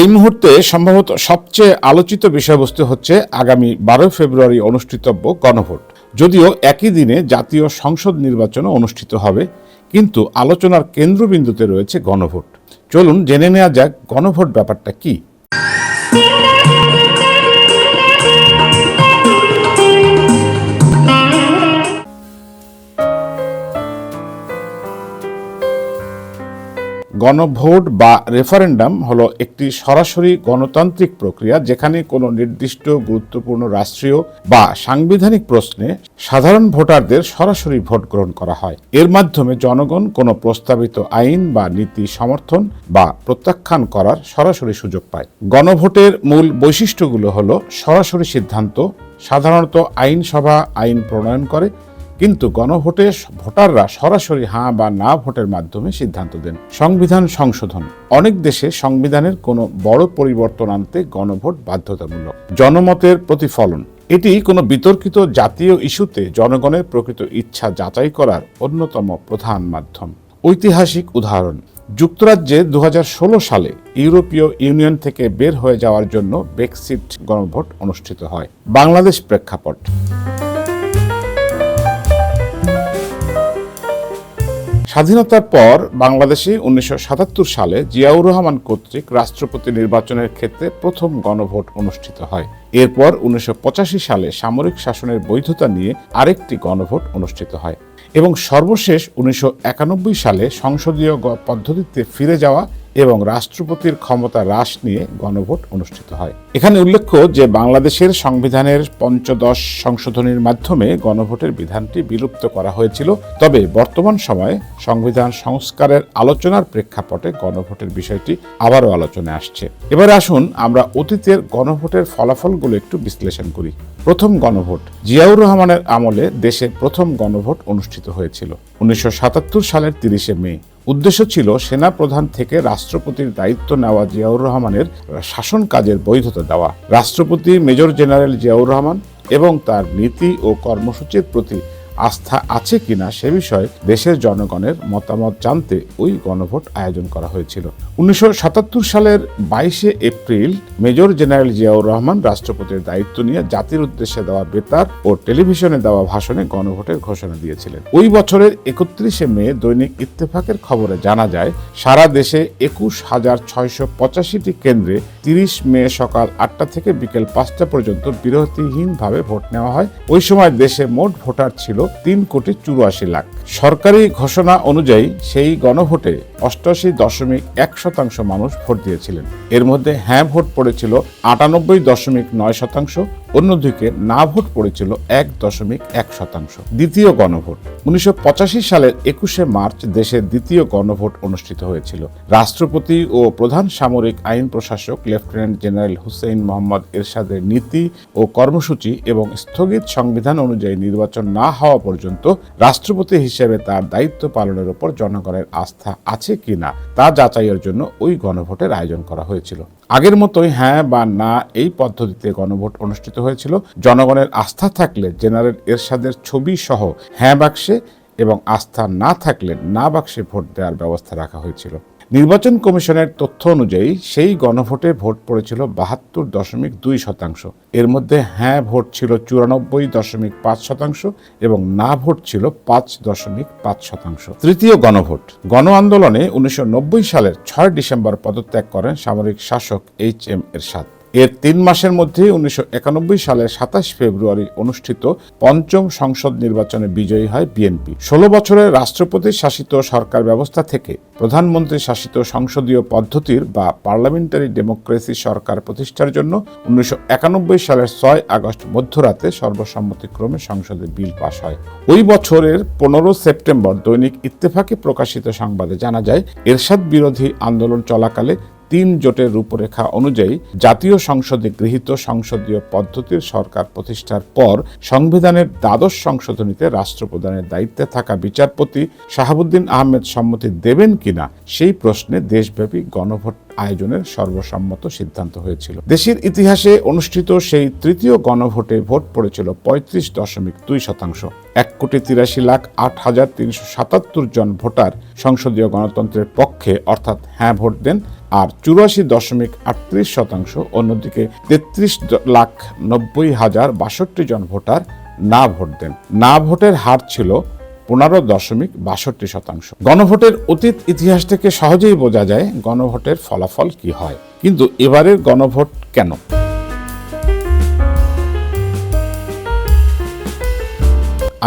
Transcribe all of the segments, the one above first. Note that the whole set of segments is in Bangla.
এই মুহূর্তে সম্ভবত সবচেয়ে আলোচিত বিষয়বস্তু হচ্ছে আগামী বারোই ফেব্রুয়ারি অনুষ্ঠিতব্য গণভোট। যদিও একই দিনে জাতীয় সংসদ নির্বাচনও অনুষ্ঠিত হবে, কিন্তু আলোচনার কেন্দ্রবিন্দুতে রয়েছে গণভোট। চলুন জেনে নেওয়া যাক গণভোট ব্যাপারটা কি। গণভোট বা রেফারেন্ডাম হলো একটি সরাসরি গণতান্ত্রিক প্রক্রিয়া যেখানে কোনো নির্দিষ্ট গুরুত্বপূর্ণ রাষ্ট্রীয় বা সাংবিধানিক প্রশ্নে সাধারণ ভোটারদের সরাসরি ভোট গ্রহণ করা হয়। এর মাধ্যমে জনগণ কোনো প্রস্তাবিত আইন বা নীতি সমর্থন বা প্রত্যাখ্যান করার সরাসরি সুযোগ পায়। গণভোটের মূল বৈশিষ্ট্যগুলো হলো সরাসরি সিদ্ধান্ত, সাধারণত আইনসভা আইন প্রণয়ন করে কিন্তু গণভোটে ভোটাররা সরাসরি হাঁ বা না ভোটের মাধ্যমে সিদ্ধান্ত দেন। সংবিধান সংশোধন। অনেক দেশে সংবিধানের কোনো বড় পরিবর্তন আনতে গণভোট বাধ্যতামূলক। জনমতের প্রতিফলন। এটি কোনো বিতর্কিত জাতীয় ইস্যুতে জনগণের প্রকৃত ইচ্ছা যাচাই করার অন্যতম প্রধান মাধ্যম। ঐতিহাসিক উদাহরণ। যুক্তরাজ্যে দু হাজার ষোলো সালে ইউরোপীয় ইউনিয়ন থেকে বের হয়ে যাওয়ার জন্য ব্রেক্সিট গণভোট অনুষ্ঠিত হয়। বাংলাদেশ প্রেক্ষাপট। স্বাধীনতার পর বাংলাদেশে উনিশশো সাতাত্তর সালে জিয়াউর রহমান কর্তৃক রাষ্ট্রপতি নির্বাচনের ক্ষেত্রে প্রথম গণভোট অনুষ্ঠিত হয়। এরপর উনিশশো পঁচাশি সালে সামরিক শাসনের বৈধতা নিয়ে আরেকটি গণভোট অনুষ্ঠিত হয় এবং সর্বশেষ উনিশশো একানব্বই সালে সংসদীয় পদ্ধতিতে ফিরে যাওয়া এবং রাষ্ট্রপতির ক্ষমতা হ্রাস নিয়ে গণভোট অনুষ্ঠিত হয়। এখানে উল্লেখ্য যে বাংলাদেশের সংবিধানের পঞ্চদশ সংশোধনীর মাধ্যমে গণভোটের বিধানটি বিলুপ্ত করা হয়েছিল। তবে বর্তমান সময়ে সংবিধান সংস্কারের আলোচনার প্রেক্ষাপটে গণভোটের বিষয়টি আবারও আলোচনায় আসছে। এবার আসুন আমরা অতীতের গণভোটের ফলাফলগুলো একটু বিশ্লেষণ করি। প্রথম গণভোট, জিয়াউর রহমানের আমলে দেশে প্রথম গণভোট অনুষ্ঠিত হয়েছিল। উনিশশো সাতাত্তর সালের তিরিশে মে। উদ্দেশ্য ছিল সেনা প্রধান থেকে রাষ্ট্রপতির দায়িত্ব নেওয়া জিয়াউর রহমানের শাসন কাজের বৈধতা দেওয়া। রাষ্ট্রপতি মেজর জেনারেল জিয়াউর রহমান এবং তার নীতি ও কর্মসূচির প্রতি আস্থা আছে কিনা সে বিষয়ে দেশের জনগণের মতামত জানতে ওই গণভোট আয়োজন করা হয়েছিল। উনিশশো সাতাত্তর সালের বাইশে April major general Ziaur Rahman রাষ্ট্রপতির দায়িত্ব নিয়ে জাতির উদ্দেশ্যে দেওয়া বেতার ও টেলিভিশনে দেওয়া ভাষণে গণভোটের ঘোষণা দিয়েছিলেন। ওই বছরের একত্রিশে মে দৈনিক ইত্তেফাকের খবরে জানা যায়, সারা দেশে একুশ হাজার ছয়শো পঁচাশিটি কেন্দ্রে তিরিশ মে সকাল আটটা থেকে বিকেল পাঁচটা পর্যন্ত বিরতিহীনভাবে ভোট নেওয়া হয়। ওই সময় দেশে মোট ভোটার ছিল তিন কোটি চুরাশি লাখ। সরকারি ঘোষণা অনুযায়ী সেই গণভোটে অষ্টাশি দশমিক এক শতাংশ মানুষ ভোট দিয়েছিলেন। এর মধ্যে হ্যাঁ ভোট পড়েছিল আটানব্বই দশমিক নয় শতাংশ অন্যদিকে না ভোট পড়েছিল এক দশমিক এক শতাংশ। দ্বিতীয় গণভোট। উনিশশো পঁচাশি সালের একুশে মার্চ দেশের দ্বিতীয় গণভোট অনুষ্ঠিত হয়েছিল। রাষ্ট্রপতি ও প্রধান সামরিক আইন প্রশাসক লেফটেন্যান্ট জেনারেল হুসেইন মোহাম্মদ এরশাদের নীতি ও কর্মসূচি এবং স্থগিত সংবিধান অনুযায়ী নির্বাচন না হওয়া পর্যন্ত রাষ্ট্রপতি হিসেবে তার দায়িত্ব পালনের উপর জনগণের আস্থা আছে কিনা তা যাচাইয়ের জন্য ওই গণভোটের আয়োজন করা হয়েছিল। আগের মতোই হ্যাঁ বা না এই পদ্ধতিতে গণভোট অনুষ্ঠিত হয়েছিল। জনগণের আস্থা থাকলে জেনারেল এরশাদের ছবি সহ হ্যাঁ বাক্সে এবং আস্থা না থাকলে না বাক্সে ভোট দেওয়ার ব্যবস্থা রাখা হয়েছিল। নির্বাচন কমিশনের তথ্য অনুযায়ী সেই গণভোটে ভোট পড়েছিল বাহাত্তর দশমিক দুই শতাংশ। এর মধ্যে হ্যাঁ ভোট ছিল চুরানব্বই দশমিক পাঁচ শতাংশ এবং না ভোট ছিল পাঁচ দশমিক পাঁচ শতাংশ। তৃতীয় গণভোট। গণ আন্দোলনে উনিশশো নব্বই সালের ছয় ডিসেম্বর পদত্যাগ করেন সামরিক শাসক এইচ এম এরশাদ। এর তিন মাসের মধ্যে উনিশশো একানব্বই সালের সাতাশ ফেব্রুয়ারি অনুষ্ঠিত পঞ্চম সংসদ নির্বাচনে বিজয়ী হয় বিএনপি। ষোলো বছরের রাষ্ট্রপতি শাসিত সরকার ব্যবস্থা থেকে প্রধানমন্ত্রী শাসিত সংসদীয় পদ্ধতির বা পার্লামেন্টারি ডেমোক্রেসি সরকার প্রতিষ্ঠার জন্য উনিশশো একানব্বই সালের ছয় আগস্ট মধ্যরাতে সর্বসম্মতিক্রমে সংসদে বিল পাশ হয়। ওই বছরের পনেরো সেপ্টেম্বর দৈনিক ইত্তেফাকে প্রকাশিত সংবাদে জানা যায়, এরশাদ বিরোধী আন্দোলন চলাকালে তিন জোটের রূপরেখা অনুযায়ী জাতীয় সংসদে গৃহীত সংসদীয় পদ্ধতির সরকার প্রতিষ্ঠার পর সংবিধানের দ্বাদশ সংশোধনীতে রাষ্ট্রপ্রধানের দায়িত্বে থাকা বিচারপতি শাহাবুদ্দিন আহমেদ সম্মতি দেবেন কিনা সেই প্রশ্নে দেশব্যাপী গণভোট আয়োজনের সর্বসম্মত সিদ্ধান্ত হয়েছিল। দেশের ইতিহাসে অনুষ্ঠিত সেই তৃতীয় গণভোটে ভোট পড়েছিল পঁয়ত্রিশ দশমিক দুই শতাংশ। এক কোটি তিরাশি লাখ আট হাজার তিনশো সাতাত্তর জন ভোটার সংসদীয় গণতন্ত্রের পক্ষে অর্থাৎ হ্যাঁ ভোট দেন আর চুরাশি দশমিক আটত্রিশ শতাংশ, অন্যদিকে তেত্রিশ লাখ নব্বই হাজার বাষট্টি জন ভোটার না ভোট দেন। না ভোটের হার ছিল পনেরো দশমিক বাষট্টি শতাংশ। গণভোটের অতীত ইতিহাস থেকে সহজেই বোঝা যায় গণভোটের ফলাফল কি হয়। কিন্তু এবারের গণভোট কেন?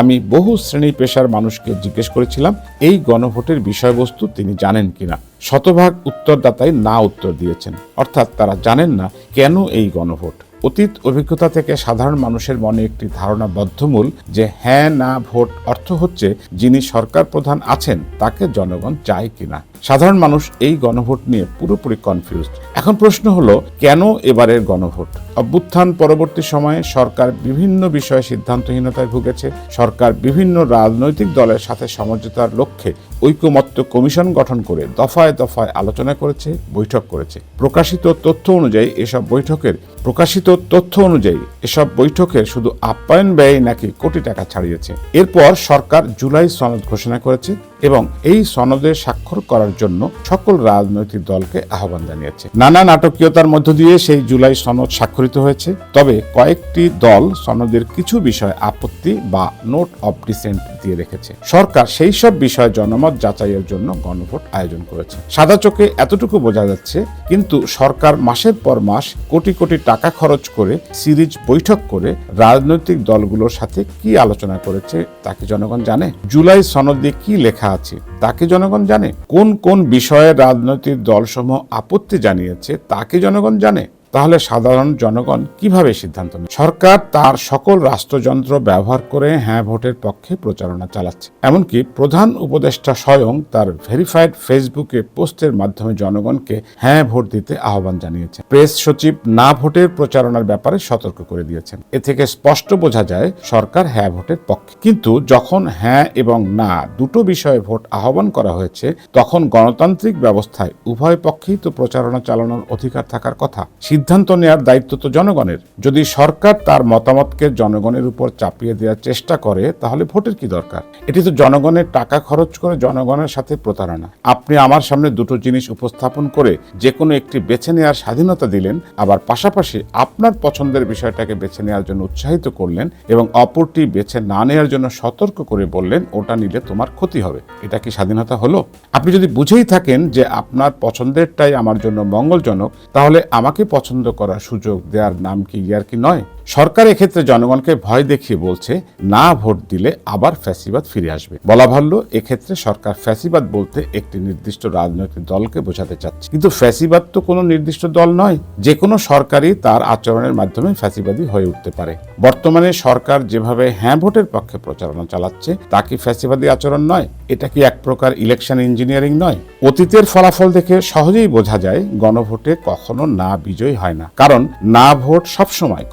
আমি বহু শ্রেণি পেশার মানুষকে জিজ্ঞেস করেছিলাম, এই গণভোটের বিষয়বস্তু তিনি জানেন কিনা? শতভাগ উত্তরদাতাই না উত্তর দিয়েছেন। অর্থাৎ তারা জানেন না কেন এই গণভোট। অতীত অভিজ্ঞতা থেকে সাধারণ মানুষের মনে একটি ধারণা বদ্ধমূল যে হ্যাঁ না ভোট অর্থ হচ্ছে যিনি সরকার প্রধান আছেন তাকে জনগণ চায় কিনা। সাধারণ মানুষ এই গণভোট নিয়ে পুরোপুরি কনফিউজড এখন প্রশ্ন হলো, কেন এবারের গণভোট? অভ্যুত্থান পরবর্তী সময়ে সরকার বিভিন্ন বিষয়ে সিদ্ধান্তহীনতায় ভুগেছে। সরকার বিভিন্ন রাজনৈতিক দলের সাথে সমঝোতার লক্ষ্যে ঐকমত্য কমিশন গঠন করে দফায় দফায় আলোচনা করেছে, বৈঠক করেছে। প্রকাশিত তথ্য অনুযায়ী এসব বৈঠকের প্রকাশিত তথ্য অনুযায়ী এসব বৈঠকের শুধু আপ্যায়ন ব্যয় নাকি কোটি টাকা ছাড়িয়েছে। এরপর সরকার জুলাই সনদ ঘোষণা করেছে এবং এই সনদে স্বাক্ষর করার জন্য সকল রাজনৈতিক দলকে আহ্বান জানিয়েছে। নানা নাটকীয়তার মধ্য দিয়ে সেই জুলাই সনদ স্বাক্ষরিত হয়েছে। তবে কয়েকটি দল সনদের কিছু বিষয় আপত্তি বা নোট অব ডিসেন্ট দিয়ে রেখেছে। সরকার সেই সব বিষয়ে জনমত যাচাইয়ের জন্য গণভোট আয়োজন করেছে। সাদা চোখে এতটুকু বোঝা যাচ্ছে, কিন্তু সরকার মাসের পর মাস কোটি কোটি টাকা খরচ করে সিরিজ বৈঠক করে রাজনৈতিক দলগুলোর সাথে কি আলোচনা করেছে তাকে জনগণ জানে? জুলাই সনদে কি লেখা আছে তাকে জনগণ জানে? কোন কোন বিষয়ে রাজনৈতিক দলসমূহ আপত্তি জানিয়েছে তাকে জনগণ জানে? তাহলে সাধারণ জনগণ কীভাবে সিদ্ধান্ত নেবে? সরকার তার সকল রাষ্ট্রযন্ত্র ব্যবহার করে হ্যাঁ ভোটের পক্ষে প্রচারণা চালাচ্ছে। এমনকি প্রধান উপদেষ্টা স্বয়ং তার ভেরিফাইড ফেসবুকে পোস্টের মাধ্যমে জনগণকে হ্যাঁ ভোট দিতে আহ্বান জানিয়েছে প্রেস সচিব না ভোটের প্রচারণার ব্যাপারে সতর্ক করে দিয়েছেন। এ থেকে স্পষ্ট বোঝা যায়, সরকার হ্যাঁ ভোটের পক্ষে। কিন্তু যখন হ্যাঁ এবং না দুটো বিষয়ে ভোট আহ্বান করা হয়েছে, তখন গণতান্ত্রিক ব্যবস্থায় উভয় পক্ষেই তো প্রচারণা চালানোর অধিকার থাকার কথা। সিদ্ধান্ত নেওয়ার দায়িত্ব তো জনগণের। যদি সরকার তার মতামতকে জনগণের উপর চাপিয়ে দেওয়ার চেষ্টা করে, তাহলে ভোটের কি দরকার? এটি তো জনগণের টাকা খরচ করে জনগণের সাথে প্রতারণা। আপনি আমার সামনে দুটো জিনিস উপস্থাপন করে যে কোনো একটি বেছে নেওয়ার স্বাধীনতা দিলেন, আবার পাশাপাশি আপনার পছন্দের বিষয়টাকে বেছে নেওয়ার জন্য উৎসাহিত করলেন এবং অপরটি বেছে না নেওয়ার জন্য সতর্ক করে বললেন, ওটা নিলে তোমার ক্ষতি হবে। এটা কি স্বাধীনতা হলো? আপনি যদি বুঝেই থাকেন যে আপনার পছন্দেরটাই আমার জন্য মঙ্গলজনক, তাহলে আমাকে পছন্দ করার সুযোগ দেওয়ার নাম কি ইয়ার কি নয়? সরকার এক্ষেত্রে জনগণকে ভয় দেখিয়ে বলছে, না ভোট দিলে আবার ফ্যাসিবাদ ফিরে আসবে। বলা ভাল্য, এক্ষেত্রে সরকার ফ্যাসিবাদ বলতে একটি নির্দিষ্ট রাজনৈতিক দলকে বোঝাতে চাচ্ছে। কিন্তু ফ্যাসিবাদ তো কোনো নির্দিষ্ট দল নয়, যে কোনো সরকারই তার আচরণের মাধ্যমে ফ্যাসিবাদী হয়ে উঠতে পারে। বর্তমানে সরকার যেভাবে হ্যাঁ ভোটের পক্ষে প্রচারণা চালাচ্ছে, তা কি ফ্যাসিবাদী আচরণ নয়? এটা কি এক প্রকার ইলেকশন ইঞ্জিনিয়ারিং নয়? অতীতের ফলাফল দেখে সহজেই বোঝা যায়, গণভোটে কখনো না বিজয়ী হয় না। কারণ না ভোট সবসময়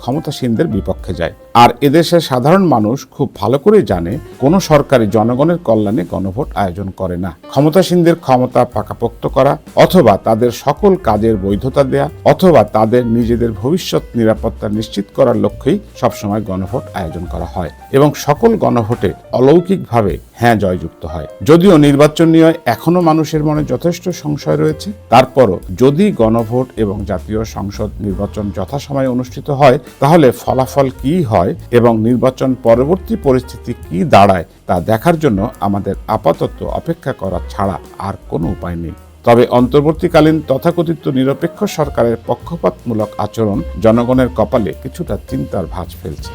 ক্ষমতাসীনদের বিপক্ষে যায়। আর এদেশের সাধারণ মানুষ খুব ভালো করে জানে, কোনো সরকারি জনগণের কল্যাণে গণভোট আয়োজন করে না। ক্ষমতাসীনদের ক্ষমতা পাকাপোক্ত করা, অথবা তাদের সকল কাজের বৈধতা দেয়া, অথবা তাদের নিজেদের ভবিষ্যৎ নিরাপত্তা নিশ্চিত করার লক্ষ্যেই সবসময় গণভোট আয়োজন করা হয় এবং সকল গণভোটে অলৌকিকভাবে হ্যাঁ জয়যুক্ত হয়। যদিও নির্বাচন নিয়ে এখনও মানুষের মনে যথেষ্ট সংশয় রয়েছে, তারপরও যদি গণভোট এবং জাতীয় সংসদ নির্বাচন যথাসময়ে অনুষ্ঠিত হয়, তাহলে ফলাফল কি হয় এবং নির্বাচন পরবর্তী পরিস্থিতি কি দাঁড়ায় তা দেখার জন্য আমাদের আপাতত অপেক্ষা করা ছাড়া আর কোনো উপায় নেই। তবে অন্তর্বর্তীকালীন তথাকথিত নিরপেক্ষ সরকারের পক্ষপাতমূলক আচরণ জনগণের কপালে কিছুটা চিন্তার ভাঁজ ফেলছে।